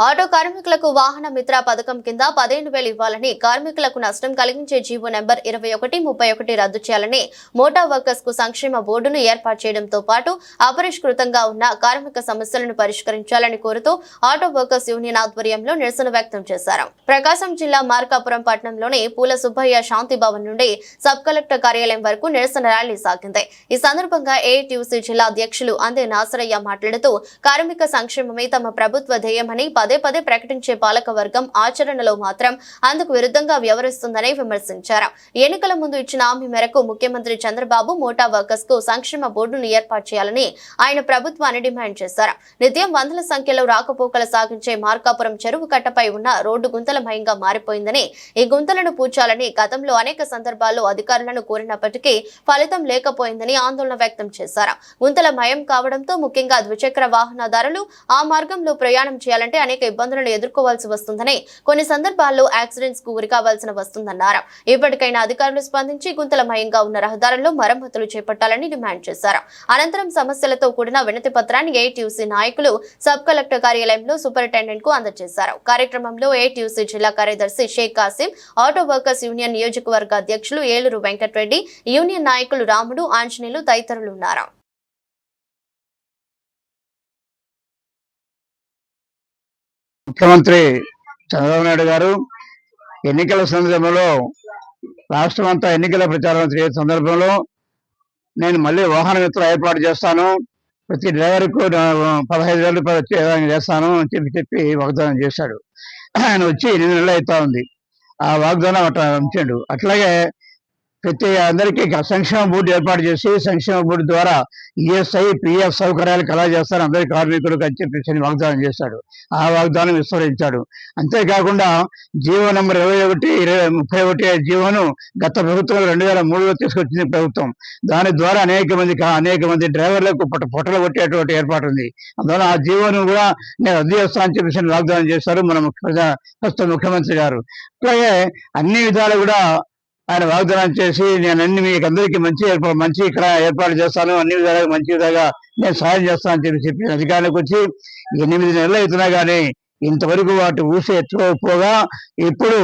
Auto కార్మికులకు వాహన మిత్ర పథకం కింద పదిహేను వేలు ఇవ్వాలని కార్మికులకు నష్టం కలిగించే జీవో నెంబర్ ఇరవై ఒకటి ముప్పై ఒకటి రద్దు చేయాలని మోటార్ వర్కర్స్కు సంక్షేమ బోర్డును ఏర్పాటు చేయడంతో పాటు అపరిష్కృతంగా ఉన్న కార్మిక సమస్యలను పరిష్కరించాలని కోరుతూ ఆటో వర్కర్స్ యూనియన్ ఆధ్వర్యంలో నిరసన వ్యక్తం చేశారు. ప్రకాశం జిల్లా మార్కాపురం పట్టణంలోని పూల సుబ్బయ్య శాంతి భవన్ నుండి సబ్ కలెక్టర్ కార్యాలయం వరకు నిరసన ర్యాలీ సాగింది. ఈ సందర్భంగా ఏఐటీయూసీ జిల్లా అధ్యక్షులు అందే నాసరయ్య మాట్లాడుతూ కార్మిక సంక్షేమమే తమ ప్రభుత్వ ధ్యేయమని పదే పదే ప్రకటించే పాలకవర్గం ఆచరణలో మాత్రం అందుకు విరుద్ధంగా వ్యవహరిస్తుందని విమర్శించారు. ఎన్నికల ముందు ఇచ్చిన హామీ మేరకు ముఖ్యమంత్రి చంద్రబాబు మోటా వర్కర్స్కు సంక్షేమ బోర్డును ఏర్పాటు చేయాలని ఆయన ప్రభుత్వాన్ని డిమాండ్ చేశారు. నిత్యం వందల సంఖ్యలో రాకపోకలు సాగించే మార్కాపురం చెరువు కట్టపై ఉన్న రోడ్డు గుంతలమయంగా మారిపోయిందని ఈ గుంతలను పూడ్చాలని గతంలో అనేక సందర్భాల్లో అధికారులను కోరినప్పటికీ ఫలితం లేకపోయిందని ఆందోళన వ్యక్తం చేశారు. గుంతలమయం కావడంతో ముఖ్యంగా ద్విచక్ర వాహనదారులు ఆ మార్గంలో ప్రయాణం చేయాలంటే అనేక ఇబ్బందులను ఎదుర్కోవాల్సి వస్తుందని కొన్ని సందర్భాల్లో యాక్సిడెంట్స్కు గురి కావాల్సిన వస్తుందన్నారు. ఇప్పటికైనా అధికారులు స్పందించి గుంతలమయంగా ఉన్న రహదారుల్లో మరమ్మతులు చేపట్టాలని డిమాండ్ చేశారు. అనంతరం సమస్యలతో కూడిన వినతి పత్రాన్ని ఏటీయూసీ నాయకులు సబ్ కలెక్టర్ కార్యాలయంలో సూపరింటెండెంట్కు అందజేశారు. కార్యక్రమంలో ఏటీయూసీ జిల్లా కార్యదర్శి Sheikh Kasim auto workers union నియోజకవర్గ అధ్యక్షులు ఏలూరు వెంకటరెడ్డి యూనియన్ నాయకులు రాముడు ఆంజనేయులు తదితరులు ఉన్నారు. ముఖ్యమంత్రి చంద్రబాబు నాయుడు గారు ఎన్నికల సందర్భంలో రాష్ట్రం అంతా ఎన్నికల ప్రచారం చేసే సందర్భంలో నేను మళ్ళీ వాహన మిత్రులు ఏర్పాటు చేస్తాను. ప్రతి డ్రైవర్కు పదహైదు వేల రూపాయలు వచ్చే విధంగా చేస్తాను అని చెప్పి చెప్పి వాగ్దానం చేశాడు. ఆయన వచ్చి ఎనిమిది నెలలు అవుతా ఉంది. ఆ వాగ్దానం అట్లా ఉంచాడు. అట్లాగే ప్రతి అందరికీ సంక్షేమ బోర్డు ఏర్పాటు చేసి సంక్షేమ బోర్డు ద్వారా ఈఎస్ఐ పిఎఫ్ సౌకర్యాలు కలా చేస్తారు అందరి కార్మికులకు అని చెప్పేసి వాగ్దానం చేశాడు. ఆ వాగ్దానం విస్మరించాడు అంతేకాకుండా జీవో నెంబర్ ఇరవై ఒకటి ఇరవై ముప్పై ఒకటి జీవోను గత ప్రభుత్వం రెండు వేల మూడులో తీసుకొచ్చింది ప్రభుత్వం. దాని ద్వారా అనేక మంది అనేక మంది డ్రైవర్లకు పొట్ట పొట్టలు కొట్టేటువంటి ఏర్పాటు ఉంది. అందువల్ల ఆ జీవోను కూడా నేను రద్దు చేస్తా అని చెప్పేసి వాగ్దానం చేశారు మన ముఖ్య- ప్రజా- ప్రస్తుత ముఖ్యమంత్రి గారు. అట్లాగే అన్ని విధాలు కూడా ఆయన వాగ్దానం చేసి నేను అన్ని మీకు అందరికీ మంచి ఏర్పాటు మంచి ఇక్కడ ఏర్పాటు చేస్తాను అన్ని విధాలుగా మంచి విధంగా నేను సాయం చేస్తాను అని చెప్పి చెప్పి అధికారులకు వచ్చి ఎనిమిది నెలలు అవుతున్నా కానీ ఇంతవరకు వాటి ఊసే ఎత్తుకోకపోగా ఇప్పుడు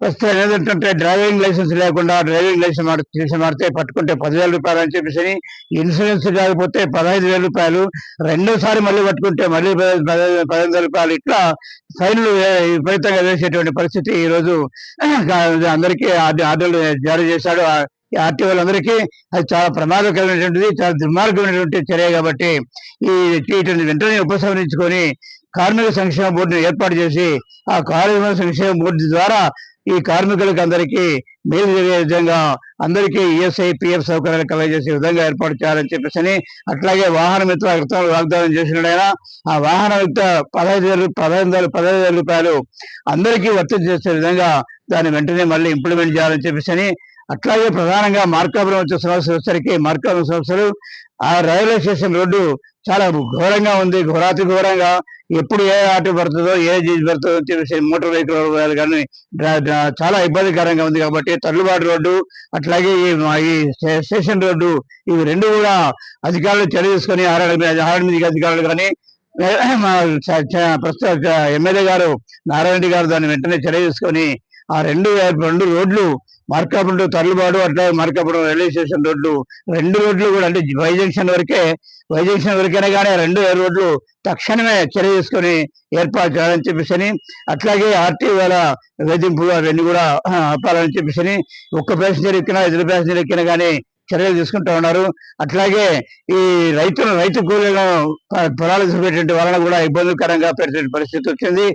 ప్రస్తుతం ఏంటంటే డ్రైవింగ్ లైసెన్స్ లేకుండా డ్రైవింగ్ లైసెన్స్ తీసి మారితే పట్టుకుంటే పదివేల రూపాయలు అని చెప్పేసి ఇన్సూరెన్స్ కాకపోతే పదహైదు వేల రూపాయలు రెండోసారి మళ్ళీ పట్టుకుంటే మళ్ళీ పదహైదు పదిహేను వేల రూపాయలు ఇట్లా ఫైన్లు విపరీతంగా వేసేటువంటి పరిస్థితి ఈ రోజు అందరికీ ఆర్డర్- ఆర్డర్లు జారీ చేశాడు ఈ ఆర్టీ వాళ్ళందరికీ అది చాలా ప్రమాదకరమైనటువంటిది చాలా దుర్మార్గమైనటువంటి చర్య కాబట్టి ఈ ఇటువంటి వెంటనే ఉపసంహరించుకొని కార్మిక సంక్షేమ బోర్డును ఏర్పాటు చేసి ఆ కార్మిక సంక్షేమ బోర్డు ద్వారా ఈ కార్మికులకు అందరికీ మేలు జరిగే విధంగా అందరికీ ఈఎస్ఐ పిఎఫ్ సౌకర్యాలు కలగజేసే విధంగా ఏర్పాటు చేయాలని చెప్పేసి అట్లాగే వాహన మిత్ర గతంలో వాగ్దానం చేసినాడైనా ఆ వాహన మిత్ర పదహైదు పదహైదు పదహైదు వేల రూపాయలు అందరికీ వర్తించేసే చేసే విధంగా దాన్ని వెంటనే మళ్ళీ ఇంప్లిమెంట్ చేయాలని చెప్పేసి అట్లాగే ప్రధానంగా మార్కాపురం వచ్చే సమస్య వచ్చేసరికి మార్కాపురం సమస్యలు ఆ రైల్వే స్టేషన్ రోడ్డు చాలా ఘోరంగా ఉంది ఘోరాతి ఘోరంగా. ఎప్పుడు ఏ ఆటో పడుతుందో ఏ పడుతుందో తెలిసి మోటార్ వెహికల్ కానీ చాలా ఇబ్బందికరంగా ఉంది కాబట్టి తల్లుబాటు రోడ్డు అట్లాగే ఈ స్టేషన్ రోడ్డు ఇవి రెండు కూడా అధికారులు చర్య తీసుకొని ఆర్ఎడ్ అధికారులు కానీ మా చ- చ- ప్రస్తుత ఎమ్మెల్యే గారు నారాయణ గారు దాన్ని వెంటనే చర్య తీసుకొని ఆ రెండు రెండు రోడ్లు మార్కాపురం టు అట్లా అట్లాగే మార్కాపురం రైల్వే స్టేషన్ రోడ్లు. రెండు రోడ్లు కూడా అంటే వై జంక్షన్ వరకే వై జంక్షన్ వరకైనా కానీ రెండు రోడ్లు తక్షణమే చర్య తీసుకొని ఏర్పాటు చేయాలని చెప్పేసి అట్లాగే ఆర్టీ వాళ్ళ వేధింపులు అవన్నీ కూడా ఆపాలని చెప్పేసి ఒక్క ప్యాసింజర్ ఎక్కినా ఇద్దరు ప్యాసింజర్ ఎక్కినా కానీ చర్యలు తీసుకుంటా ఉన్నారు. అట్లాగే ఈ రైతులు రైతు కూలీలను పొలాలు చూపేటువంటి వలన కూడా ఇబ్బందికరంగా పెట్టే పరిస్థితి వచ్చింది.